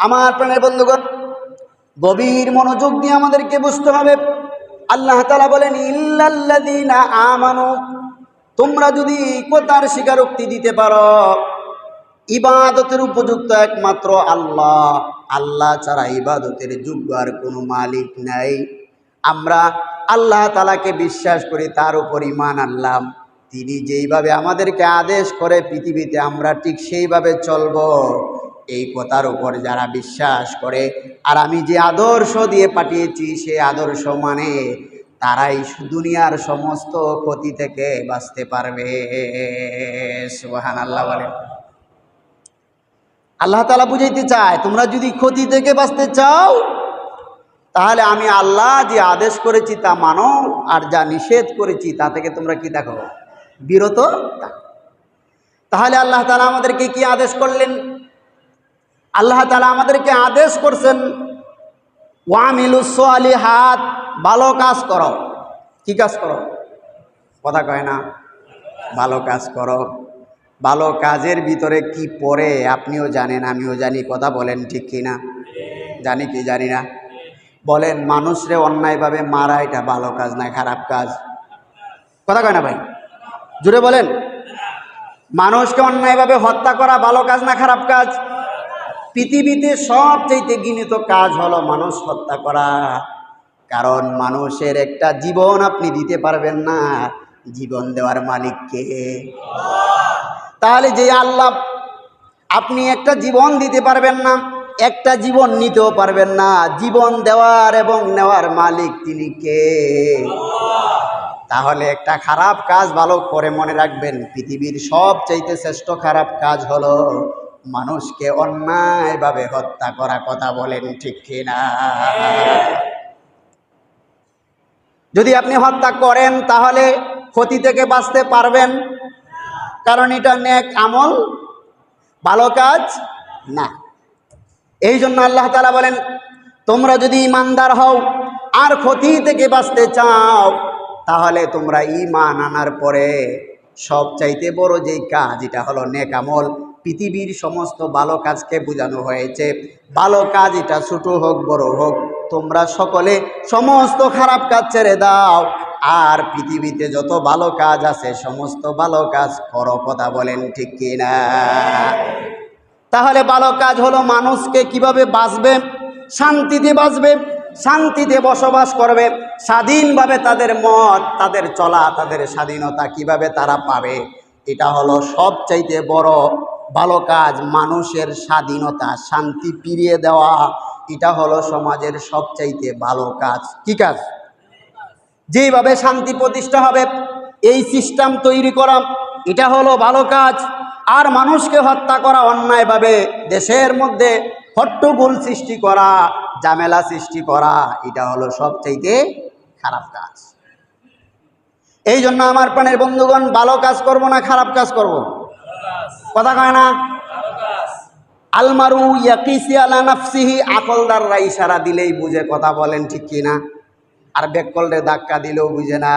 আমার প্রাণের বন্ধুগণ, গভীর মনোযোগ দিয়ে আমাদেরকে বুঝতে হবে। আল্লাহ তালা বলেন, ইল্লাল্লাযীনা আমানু, তোমরা যদি কোথার স্বীকারোক্তি দিতে পারো, ইবাদতের উপযুক্ত একমাত্র আল্লাহ। আল্লাহ ছাড়া ইবাদতের যোগ্য আর কোনো মালিক নাই। আমরা আল্লাহ তালাকে বিশ্বাস করি, তার উপর ইমান আনলাম। তিনি যেইভাবে আমাদেরকে আদেশ করে পৃথিবীতে, আমরা ঠিক সেইভাবে চলব। এই কথার উপর যারা বিশ্বাস করে, আর আমি যে আদর্শ দিয়ে পাঠিয়েছি সে আদর্শ মানে তারাই দুনিয়ার সমস্ত ক্ষতি থেকে বাঁচতে পারবে। সুবাহান আল্লাহ বলে আল্লাহ তালা বুঝাইতে চায়, তোমরা যদি ক্ষতি থেকে বাঁচতে চাও, তাহলে আমি আল্লাহ যে আদেশ করেছি তা মানো, আর যা নিষেধ করেছি তা থেকে তোমরা কি দেখো? বিরত। তাহলে আল্লাহ তালা আমাদেরকে কি আদেশ করলেন? আল্লাহ তালা আমাদেরকে আদেশ করছেন ওয়ামিলুসলি হাত ভালো কাজ করো। কি কাজ করো? কথা কয় না। ভালো কাজ করো। ভালো কাজের ভিতরে কি পড়ে আপনিও জানেন, আমিও জানি। কথা বলেন ঠিক কি না? জানি কি জানি না। বলেন, মানুষরে অন্যায়ভাবে মারা, এটা ভালো কাজ না খারাপ কাজ। কথা কয় না ভাই? জুড়ে বলেন। মানুষকে অন্যায়ভাবে হত্যা করা ভালো কাজ না খারাপ কাজ? পৃথিবীতে সবচাইতে গিনিত কাজ হলো মানুষ হত্যা করা। কারণ মানুষের একটা জীবন আপনি দিতে পারবেন না। জীবন দেওয়ার মালিককে তাহলে যে আল্লাহ আপনি একটা জীবন দিতে পারবেন না, একটা জীবন নিতেও পারবেন না। জীবন দেওয়ার এবং নেওয়ার মালিক তিনি কে? তাহলে একটা খারাপ কাজ ভালো করে মনে রাখবেন। পৃথিবীর সব চাইতে শ্রেষ্ঠ খারাপ কাজ হলো মানুষকে অন্যায়ভাবে হত্যা করা কথা বলেন, ঠিক কিনা? যদি আপনি হত্যা করেন, তাহলে ক্ষতি থেকে বাঁচতে পারবেন। কারণ এটা নেক আমল, ভালো কাজ না। এই জন্য আল্লাহ তালা বলেন, তোমরা যদি ইমানদার হও আর ক্ষতি থেকে বাঁচতে চাও, তাহলে তোমরা ইমান আনার পরে সব চাইতে বড় যেই কাজ, এটা হলো নেক আমল। পৃথিবীর সমস্ত ভালো কাজকে বোঝানো হয়েছে। ভালো কাজ এটা ছোট হোক, বড় হোক, তোমরা সকলে সমস্ত খারাপ কাজ ছেড়ে দাও। আর পৃথিবীতে যত ভালো কাজ আছে, সমস্ত ভালো কাজ করো কথা বলেন ঠিক কিনা? তাহলে ভালো কাজ হলো মানুষকে কীভাবে বাঁচবে? শান্তিতে বাঁচবে, শান্তিতে বসবাস করবে, স্বাধীনভাবে তাদের মত, তাদের চলা, তাদের স্বাধীনতা কীভাবে তারা পাবে? এটা হলো সবচাইতে বড় ভালো কাজ, মানুষের স্বাধীনতা, শান্তি ফিরিয়ে দেওয়া, এটা হলো সমাজের সবচাইতে ভালো কাজ। কি কাজ? যেইভাবে শান্তি প্রতিষ্ঠা হবে, এই সিস্টেম তৈরি করা, এটা হলো ভালো কাজ। আর মানুষকে হত্যা করা অন্যায়ভাবে, দেশের মধ্যে হট্টগোল সৃষ্টি করা, ঝামেলা সৃষ্টি করা, এটা হলো সবচাইতে খারাপ কাজ। এই জন্য আমার প্রাণের বন্ধুগণ, ভালো কাজ করব না খারাপ কাজ করব? কথা কয় না? আলমারু ইয়াকিসি আলা নাফসিহি, আকলদাররা ইশারা দিলেই বুঝে কথা বলেন, ঠিক কি না? আর বেকলরে ধাক্কা দিলেও বুঝে না।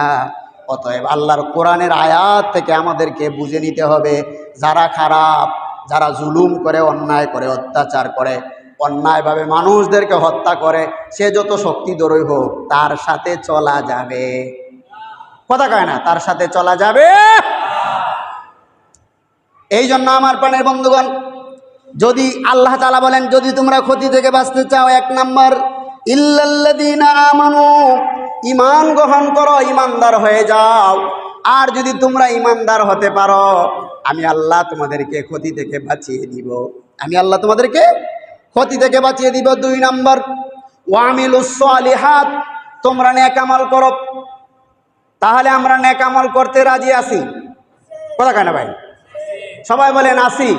অতএব আল্লাহর কোরআনের আয়াত থেকে আমাদেরকে বুঝে নিতে হবে, যারা খারাপ, যারা জুলুম করে, অন্যায় করে, অত্যাচার করে, অন্যায়ভাবে মানুষদেরকে হত্যা করে, সে যত শক্তি দরই হোক, তার সাথে চলা যাবে। কথা কয় না? তার সাথে চলা যাবে। এই জন্য আমার প্রাণের বন্ধুগণ, যদি আল্লাহ তালা বলেন, যদি তোমরা ক্ষতি থেকে বাঁচতে চাও, এক নাম্বার, ইল্লাল্লাযীনা আমানু ইমান গ্রহণ করো ইমানদার হয়ে যাও। আর যদি তোমরা ইমানদার হতে পারো, আমি আল্লাহ তোমাদেরকে ক্ষতি থেকে বাঁচিয়ে দিব। আমি আল্লাহ তোমাদেরকে ক্ষতি থেকে বাঁচিয়ে দিব। দুই নম্বর নাম্বার ওয়ামিলুসলিহাত তোমরা নেকামল করো। তাহলে আমরা নেকামল করতে রাজি আছি। কথা কেন ভাই? সবাই বলেন আসি।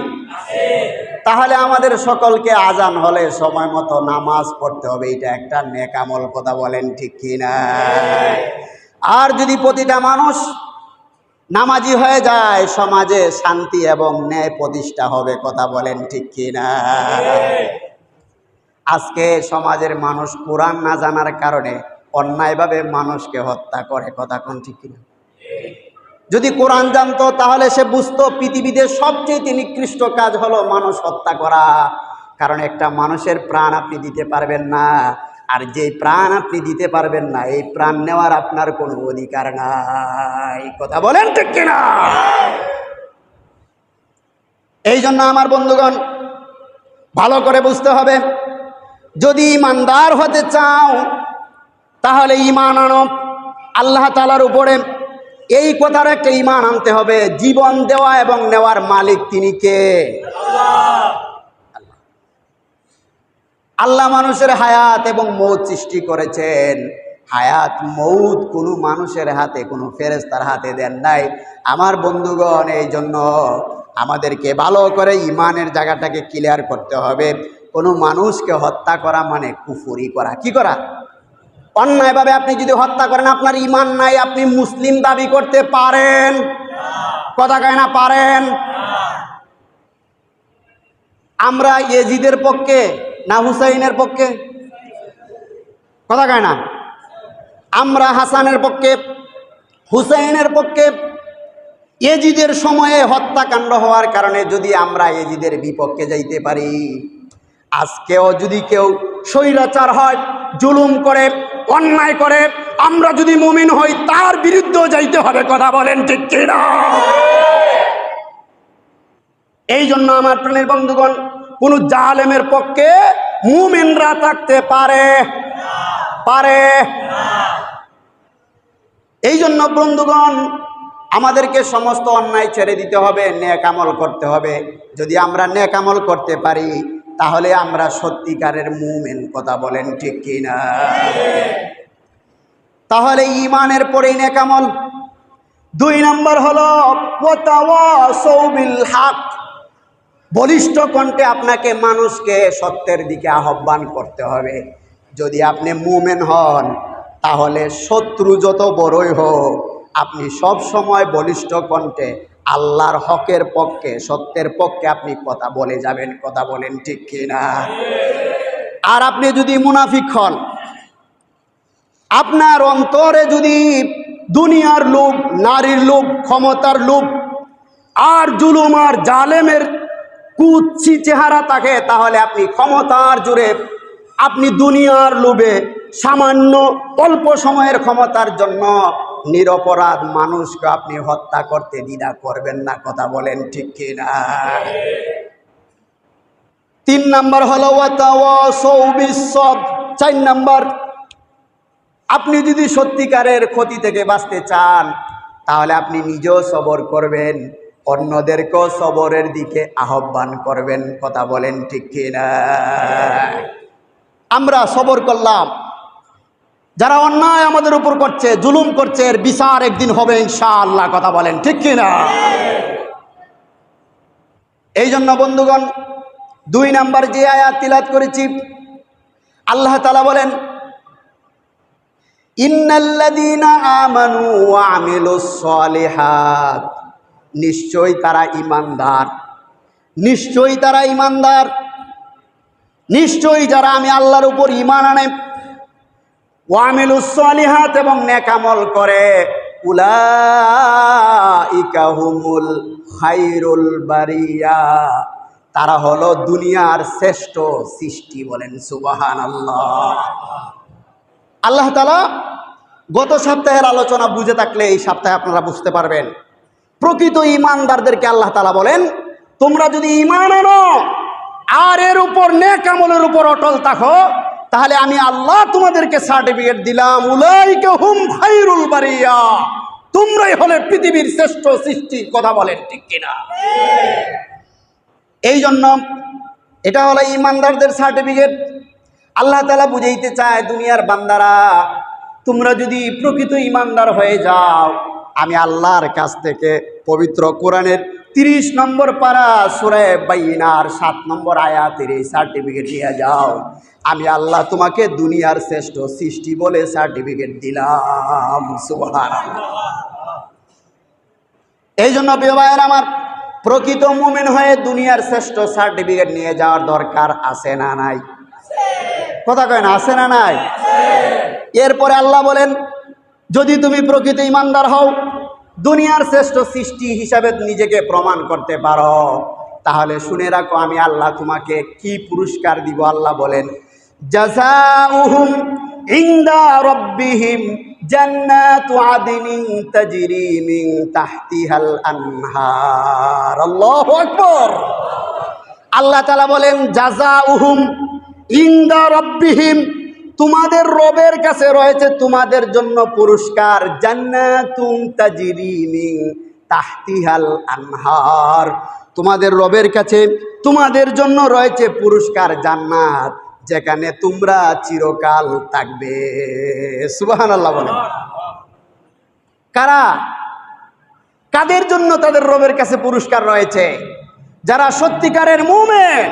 তাহলে আমাদের সকলকে আজান হলে সময় মতো নামাজ পড়তে হবে, এটা একটা নেকামল কথা বলেন ঠিক কি না আর যদি প্রতিটা মানুষ নামাজি হয়ে যায়, সমাজে শান্তি এবং ন্যায় প্রতিষ্ঠা হবে কথা বলেন ঠিক কি না আজকে সমাজের মানুষ কোরআন না জানার কারণে অন্যায়ভাবে মানুষকে হত্যা করে, কথা কোন ঠিক কিনা? যদি কোরআন জানতো, তাহলে সে বুঝতো পৃথিবীতে সবচেয়ে নিকৃষ্ট কাজ হলো মানুষ হত্যা করা। কারণ একটা মানুষের প্রাণ আপনি দিতে পারবেন না, আর যে প্রাণ আপনি দিতে পারবেন না, এই প্রাণ নেওয়ার আপনার কোনো অধিকার নাই। কথা বলেন ঠিক কিনা? এই জন্য আমার বন্ধুগণ, ভালো করে বুঝতে হবে, যদি ইমানদার হতে চাও, তাহলে ইমান আনো, আল্লাহ তালার উপরে এই কথার একটা ইমান আনতে হবে, জীবন দেওয়া এবং নেওয়ার মালিক তিনি কে? আল্লাহ। মানুষের হায়াত এবং মৌত সৃষ্টি করেছেন। হায়াত, মৌত কোনো মানুষের হাতে, কোনো ফেরেস্তার হাতে দেন নাই। আমার বন্ধুগণ, এই জন্য আমাদেরকে ভালো করে ইমানের জায়গাটাকে ক্লিয়ার করতে হবে। কোনো মানুষকে হত্যা করা মানে কুফুরি করা। কি করা? অন্যায়ভাবে আপনি যদি হত্যা করেন, আপনার ইমান নাই, আপনি মুসলিম দাবি করতে পারেন। কথা কয় না, পারেন। আমরা এজিদের পক্ষে না হুসাইনের পক্ষে? কথা কয় না। আমরা হাসানের পক্ষে, হুসাইনের পক্ষে এজিদের সময়ে হত্যাকাণ্ড হওয়ার কারণে যদি আমরা এজিদের বিপক্ষে যাইতে পারি, আজকেও যদি কেউ স্বৈরাচার হয়, জুলুম করে, অন্যায় করে। আমরা যদি মুমিন হই, তার বিরুদ্ধেও যাইতে হবে, কথা বলেন ঠিক এই জন্য আমার প্রাণের বন্ধুগণ, কোন জালেমের পক্ষে মুমিনরা থাকতে পারে? পারে। এই জন্য বন্ধুগণ, আমাদেরকে সমস্ত অন্যায় ছেড়ে দিতে হবে নেক আমল করতে হবে। যদি আমরা নেক আমল করতে পারি তাহলে আমরা সত্যিকারের মুমেন, কথা বলেন ঠিক কিনা? তাহলে ইমানের পরেই নেক আমল দুই নম্বর হলো সৌবিল হাক। বলিষ্ঠ কণ্ঠে আপনাকে মানুষকে সত্যের দিকে আহ্বান করতে হবে। যদি আপনি মুমেন হন, তাহলে শত্রু যত বড়ই হোক, আপনি সব সময় বলিষ্ঠ কণ্ঠে আল্লাহর হকের পক্ষে, সত্যের পক্ষে আপনি কথা বলে যাবেন, কথা বলেন ঠিক কিনা? আর আপনি যদি মুনাফিক হন, আপনার অন্তরে যদি দুনিয়ার লোভ, নারীর লোভ, ক্ষমতার লোভ, আর জুলুম আর জালেমের কুচ্ছি চেহারা থাকে, তাহলে আপনি ক্ষমতার জুড়ে, আপনি দুনিয়ার লোভে সামান্য অল্প সময়ের ক্ষমতার জন্য নিরপরাধ মানুষকে আপনি হত্যা করতে দ্বিধা করবেন না, কথা বলেন ঠিক কিনা? তিন নম্বর হলো চার নম্বর, আপনি যদি সত্যিকারের ক্ষতি থেকে বাঁচতে চান, তাহলে আপনি নিজেও সবর করবেন, অন্যদেরকেও সবরের দিকে আহ্বান করবেন, কথা বলেন ঠিক কিনা? আমরা সবর করলাম। যারা অন্যায় আমাদের উপর করছে, জুলুম করছে, এর বিচার একদিন হবে, ইনশাআল্লাহ, কথা বলেন, ঠিক কিনা? এই জন্য বন্ধুগণ, দুই নাম্বার যে আয়াত তিলাত করেছি, আল্লাহ তালা বলেন নিশ্চয়ই তারা ইমানদার নিশ্চয়ই তারা ইমানদার নিশ্চয়ই যারা আমি আল্লাহর উপর ইমান আনে ওয়ামিলুস সালিহাত এবং নেকামল করে। উলাইকা হুমুল খাইরুল বারিয়া। তারা হলো দুনিয়ার শ্রেষ্ঠ সৃষ্টি বলেন সুবাহান আল্লাহ আল্লাহ তালা গত সপ্তাহের আলোচনা বুঝে থাকলে এই সপ্তাহে আপনারা বুঝতে পারবেন। প্রকৃত ইমানদারদেরকে আল্লাহ তালা বলেন, তোমরা যদি ইমান আনো আর এর উপর নেকামলের উপর অটল থাকো তাহলে আমি আল্লাহ তোমাদেরকে সার্টিফিকেট দিলাম। উলাইকে হুম খাইরুল বারিয়া। তোমরাই হলে পৃথিবীর শ্রেষ্ঠ সৃষ্টি কথা বলেন, ঠিক কিনা? এই জন্য এটা হলো ইমানদারদের সার্টিফিকেট। আল্লাহ তালা বুঝাইতে চায়, দুনিয়ার বান্দারা, তোমরা যদি প্রকৃত ইমানদার হয়ে যাও, আমি আল্লাহর কাছ থেকে পবিত্র কোরআনের তিরিশ নম্বর পারা সুরে বাইনার, সাত নম্বর আয়াতের এই সার্টিফিকেট নিয়ে যাও। আমি আল্লাহ তোমাকে দুনিয়ার শ্রেষ্ঠ সৃষ্টি বলে সার্টিফিকেট দিলাম। এই জন্য বিবাহের আমার প্রকৃত মুমিন হয়ে দুনিয়ার শ্রেষ্ঠ সার্টিফিকেট নিয়ে যাওয়ার দরকার আছে না নাই? কথা কয় না, আছে না নাই? এরপরে আল্লাহ বলেন, যদি তুমি প্রকৃত ইমানদার হও দুনিয়ার শ্রেষ্ঠ সৃষ্টি হিসাবে নিজেকে প্রমাণ করতে পারো। তাহলে শুনে রাখো, আমি আল্লাহ তোমাকে কি পুরস্কার দিব? আল্লাহ বলেন তাহতিহাল আনহার। আল্লাহু তাআলা বলেন, জাযাউহুম ইনদা রাব্বিহিম তোমাদের রবের কাছে রয়েছে তোমাদের জন্য পুরস্কার। তাহতিহাল আনহার। তোমাদের রবের কাছে তোমাদের জন্য রয়েছে পুরস্কার জান্নাত, যেখানে তোমরা চিরকাল থাকবে। সুবাহান আল্লাহ বলেন। কারা? কাদের জন্য তাদের রবের কাছে পুরস্কার রয়েছে? যারা সত্যিকারের মুমেন,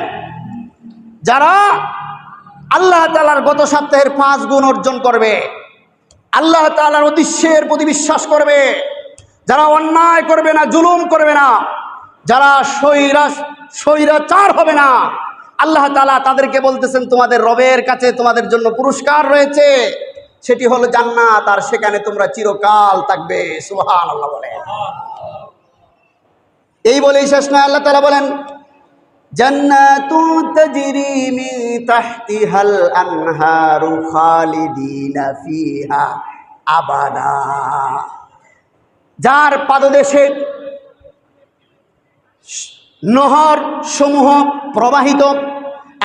যারা আল্লাহ তালার গত সপ্তাহের পাঁচ গুণ অর্জন করবে। আল্লাহ তালার উদ্দেশ্যের প্রতি বিশ্বাস করবে। যারা অন্যায় করবে না, জুলুম করবে না, যারা সৈরা, সৈরাচার হবে না, আল্লাহ তালা তাদেরকে বলতেছেন, তোমাদের রবের কাছে তোমাদের জন্য পুরস্কার রয়েছে। সেটি হলো জান্নাত, আর সেখানে তোমরা চিরকাল থাকবে। সুবহান আল্লাহ বলে এই বলেই শেষ নয়, আল্লাহ তালা বলেন আবাদা। যার পাদদেশে নহর সমূহ প্রবাহিত,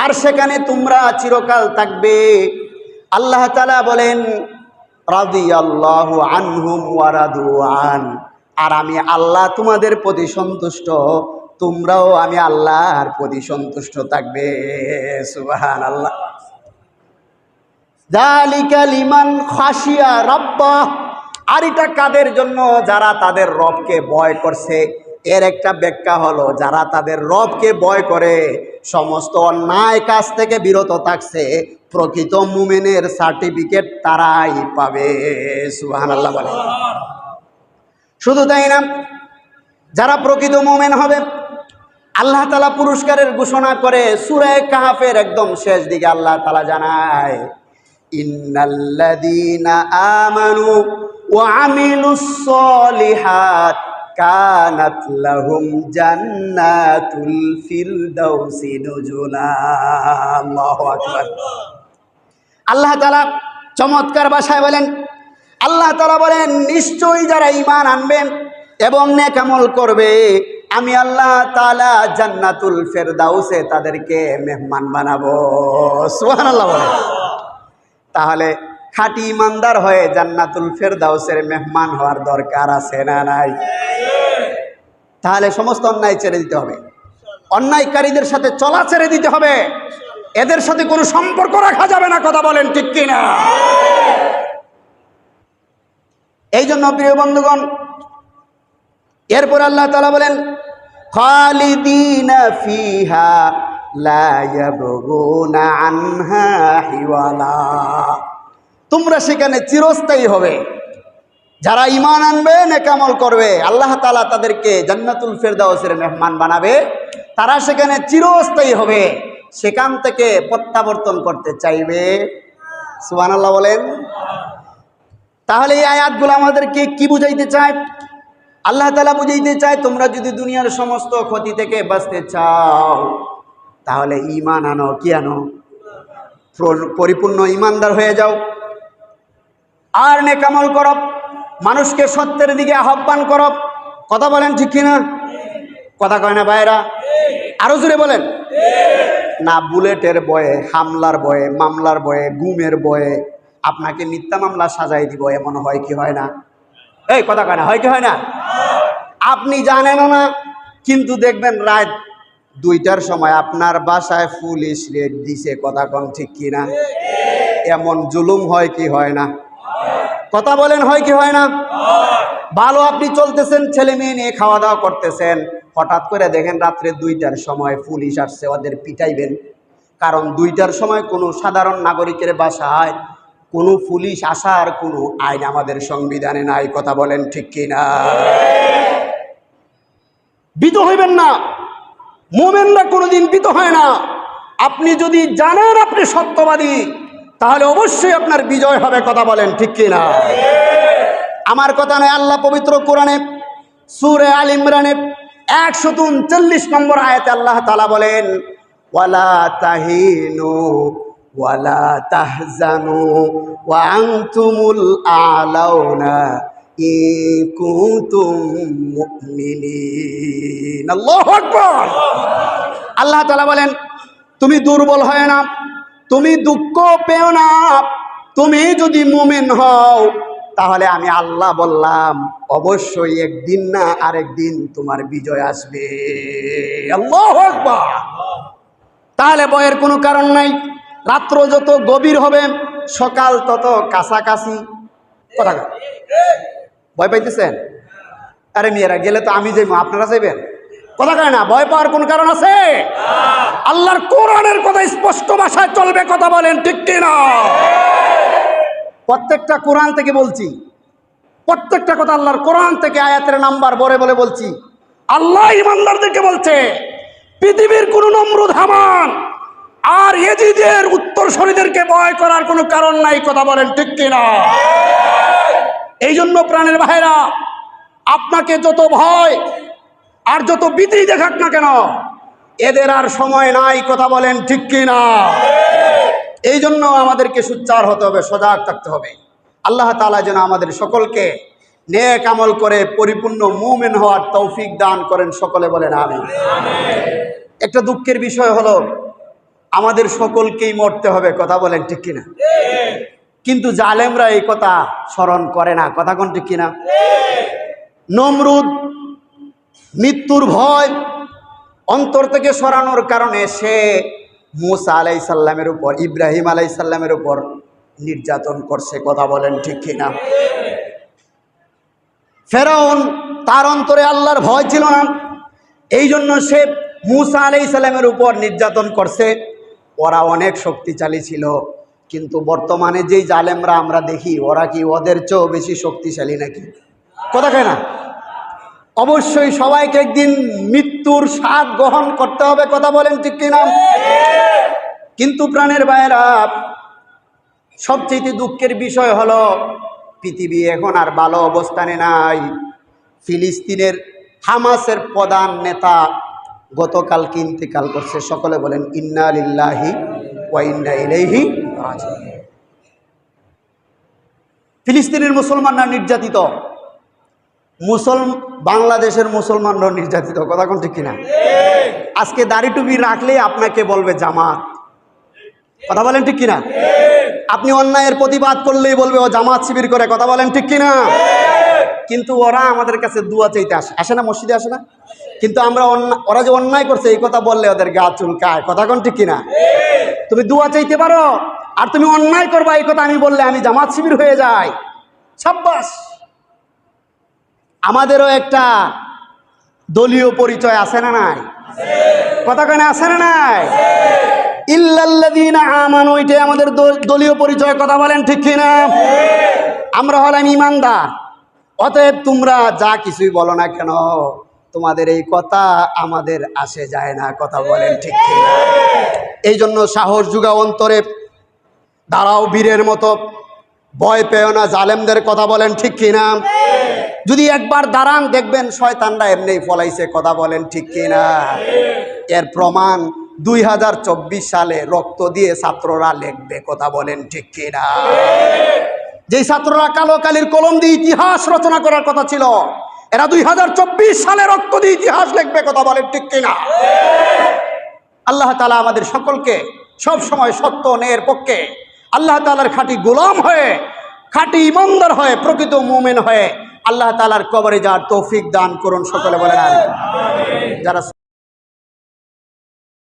আর সেখানে তোমরা চিরকাল থাকবে। আল্লাহ তালা বলেন আনহুম আর আমি আল্লাহ তোমাদের প্রতি সন্তুষ্ট। তোমরাও আমি আল্লাহর প্রতি সন্তুষ্ট থাকবে। সুবাহান আল্লাহ লিমান খাসিয়া রব্বাহ আর এটা কাদের জন্য? যারা তাদের রবকে ভয় করছে। এর একটা ব্যাখ্যা হলো, যারা তাদের রবকে ভয় করে, সমস্ত অন্যায় কাজ থেকে বিরত থাকছে, প্রকৃত মুমেনের সার্টিফিকেট তারাই পাবে। সুহান আল্লাহ বলে। শুধু তাই না, যারা প্রকৃত মুমেন হবে আল্লাহ তালা পুরস্কারের ঘোষণা করে সুরায় কাহাফের একদম শেষ দিকে আল্লাহ তালা জানায়, ইন্নাল্লাযীনা আমানু আল্লাহু চমৎকার ভাষায় বলেন, আল্লাহ তাআলা বলেন, নিশ্চয়ই যারা ঈমান আনবেন এবং নেকামল করবে আমি আল্লাহ তাআলা জান্নাতুল ফেরদাউসে তাদেরকে মেহমান বানাবো। সুবহানাল্লাহ বলেন তাহলে খাঁটি ইমানদার হয়ে জান্নাতুল ফেরদাউসের মেহমান হওয়ার দরকার আছে না নাই? তাহলে সমস্ত অন্যায় ছেড়ে দিতে হবে। অন্যায়কারীদের সাথে চলা ছেড়ে দিতে হবে। এদের সাথে কোনো সম্পর্ক রাখা যাবে না, কথা বলেন ঠিক কিনা? এই জন্য প্রিয় বন্ধুগণ এরপর আল্লাহ তালা বলেন, খালিদিনা ফিহা তোমরা সেখানে চিরস্থায়ী হবে। যারা ইমান আনবে নেকামল করবে, আল্লাহ তালা তাদেরকে জান্নাতুল ফেরদাউসের মেহমান বানাবে। তারা সেখানে চিরস্থায়ী হবে, সেখান থেকে প্রত্যাবর্তন করতে চাইবে। সুবান আল্লাহ বলেন। তাহলে এই আয়াতগুলো আমাদেরকে কি বুঝাইতে চায়? আল্লাহ তালা বুঝাইতে চায়, তোমরা যদি দুনিয়ার সমস্ত ক্ষতি থেকে বাঁচতে চাও, তাহলে ইমান আনো, কি আনো? পরিপূর্ণ ইমানদার হয়ে যাও। আর নেকামল করব মানুষকে সত্যের দিকে আহ্বান করব কথা বলেন ঠিক কিনা? কথা কয় না ভাইরা আরও জোরে বলেন। না, বুলেটের বয়ে, হামলার বয়ে, মামলার বয়ে, গুমের বয়ে, আপনাকে মিথ্যা মামলা সাজাই দিব, এমন হয় কি হয় না? এই কথা কয় না, হয় কি হয় না? আপনি জানেনও না, কিন্তু দেখবেন রাত দুইটার সময় আপনার বাসায় পুলিশ রেড দিছে, কথা কন ঠিক কিনা এমন জুলুম হয় কি হয় না? কথা বলেন, হয় কি হয় না? ভালো আপনি চলতেছেন, ছেলে মেয়ে নিয়ে খাওয়া দাওয়া করতেছেন, হঠাৎ করে দেখেন রাত্রে দুইটার সময় পুলিশ আসছে, ওদের পিটাইবেন। কারণ দুইটার সময় কোনো সাধারণ নাগরিকের বাসায় কোনো পুলিশ আসার কোনো আইন আমাদের সংবিধানে নাই, কথা বলেন ঠিক কিনা? বিত হইবেন না। মোমেনরা কোনোদিন বিত হয় না। আপনি যদি জানেন আপনি সত্যবাদী, তাহলে অবশ্যই আপনার বিজয় হবে, কথা বলেন ঠিক কিনা? আমার কথা নয়, আল্লাহ পবিত্র কোরআনে, সুরে আল ইমরানে একশত উনচল্লিশ নম্বর আয়াতে আল্লাহ তালা বলেন, ওয়ালা তাহিনু ওয়ালা তাহজানু ওয়া আনতুমুল আলাউনা আল্লাহু তাআলা বলেন, তুমি দুর্বল হয় না, তুমি দুঃখ পেও না, তুমি যদি মুমিন হও, তাহলে আমি আল্লাহ বললাম, অবশ্যই একদিন না আরেকদিন তোমার বিজয় আসবে। তাহলে বয়ের কোনো কারণ নাই। রাত্র যত গভীর হবে, সকাল তত কাছাকাছি। কথা ভয় পাইতেছেন? আরে মেয়েরা, গেলে তো আমি যাইবো আপনারা যাইবেন? কথা কয় না, ভয় পাওয়ার কোন কারণ আছে? আল্লাহর কোরআনের কথা স্পষ্ট ভাষায় চলবে, কথা বলেন, ঠিক কিনা? প্রত্যেকটা কোরআন থেকে বলছি। প্রত্যেকটা কথা আল্লাহর কোরআন থেকে আয়াতের নাম্বার বলে বলে বলছি। আল্লাহ ইমানদারদেরকে বলছে, পৃথিবীর কোন নমরুদ হামান আর এজিদের উত্তরসূরিদেরকে ভয় করার কোনো কারণ নাই, কথা বলেন ঠিক কিনা? এই জন্য প্রাণের ভাইরা, আপনাকে যত ভয় আর যত বিধি দেখাক না কেন, এদের আর সময় নাই, কথা বলেন ঠিক কিনা? এই জন্য আমাদেরকে সুচ্চার হতে হবে, সজাগ থাকতে হবে। আল্লাহ তালা যেন আমাদের সকলকে নেক আমল করে পরিপূর্ণ মুমেন হওয়ার তৌফিক দান করেন, সকলে বলেন আমি একটা দুঃখের বিষয় হলো আমাদের সকলকেই মরতে হবে, কথা বলেন ঠিক কিনা? কিন্তু জালেমরা এই কথা স্মরণ করে না, কথা কোন ঠিক কিনা? নমরুদ মৃত্যুর ভয় অন্তর থেকে সরানোর কারণে সে মুসা আলাই সাল্লামের উপর, ইব্রাহিম আলাই সাল্লামের উপর নির্যাতন করছে, কথা বলেন ঠিক কিনা? ফেরাউন তার অন্তরে আল্লাহর ভয় ছিল না এই জন্য সে মুসা আলাই সাল্লামের উপর নির্যাতন করছে। ওরা অনেক শক্তিশালী ছিল। কিন্তু বর্তমানে যেই জালেমরা আমরা দেখি, ওরা কি ওদের চেয়েও বেশি শক্তিশালী নাকি? কথা কয় না? অবশ্যই সবাইকে একদিন মৃত্যুর স্বাদ গ্রহণ করতে হবে, কথা বলেন ঠিক কিনা? কিন্তু প্রাণের বাইরা সবচেয়ে দুঃখের বিষয় হলো, পৃথিবী এখন আর ভালো অবস্থানে নাই। ফিলিস্তিনের হামাসের প্রধান নেতা গতকাল ইন্তেকাল করছে? সকলে বলেন, ইন্না লিল্লাহি ওয়া ইন্না ইলাইহি ফিলিস্তিনের মুসলমানরা নির্যাতিত। মুসল বাংলাদেশের মুসলমানরা নির্যাতিত। কথা কোন ঠিক কিনা? আজকে দাড়ি টুপি রাখলে আপনাকে বলবে জামাত। কথা বলেন ঠিক কিনা? আপনি অন্যায়ের প্রতিবাদ করলেই বলবে ও জামাত শিবির করে। কথা বলেন ঠিক কিনা? কিন্তু ওরা আমাদের কাছে দুয়া চাইতে আসে। আসে না, মসজিদে আসে না? কিন্তু আমরা ওরা যে অন্যায় করছে, এই কথা বললে ওদের গা চুলকায়। কথা কোন ঠিক কিনা? তুমি দুয়া চাইতে পারো? আর তুমি অন্যায় করবা, এই কথা আমি বললে আমি জামাত শিবির হয়ে যাই। সাব্বাস! আমাদেরও একটা দলীয় পরিচয় আছে না নাই? কথা কেন আছে না নাই? আমানু আমাদের দলীয় পরিচয়, কথা বলেন ঠিক কিনা? আমরা হলাম ইমানদার। অতএব তোমরা যা কিছুই বলো না কেন, তোমাদের এই কথা আমাদের আসে যায় না, কথা বলেন ঠিক এই জন্য সাহস যুগা অন্তরে দাঁড়াও বীরের মতো, ভয় পেও না, জালেমদের কথা বলেন ঠিক কিনা। যদি একবার দাঁড়ান, দেখবেন শয়তানরা এমনি ফলাইছে, কথা বলেন ঠিক কিনা। এর প্রমাণ দুই হাজার চব্বিশ সালে রক্ত দিয়ে ছাত্ররা লিখবে, কথা বলেন ঠিক কিনা। যেই ছাত্ররা কালো কালির কলম দিয়ে ইতিহাস রচনা করার কথা ছিল, এরা দুই হাজার চব্বিশ সালে রক্ত দিয়ে ইতিহাস লিখবে, কথা বলেন ঠিক কিনা আল্লাহ তালা আমাদের সকলকে সব সময় সত্য ন্যায়ের পক্ষে আল্লাহ তালার খাঁটি গোলাম হয়ে, খাঁটি ইমানদার হয়ে, প্রকৃত মুমেন হয়ে আল্লাহ তালার কবরে যাওয়ার তৌফিক দান করুন, সকলে আমিন। যারা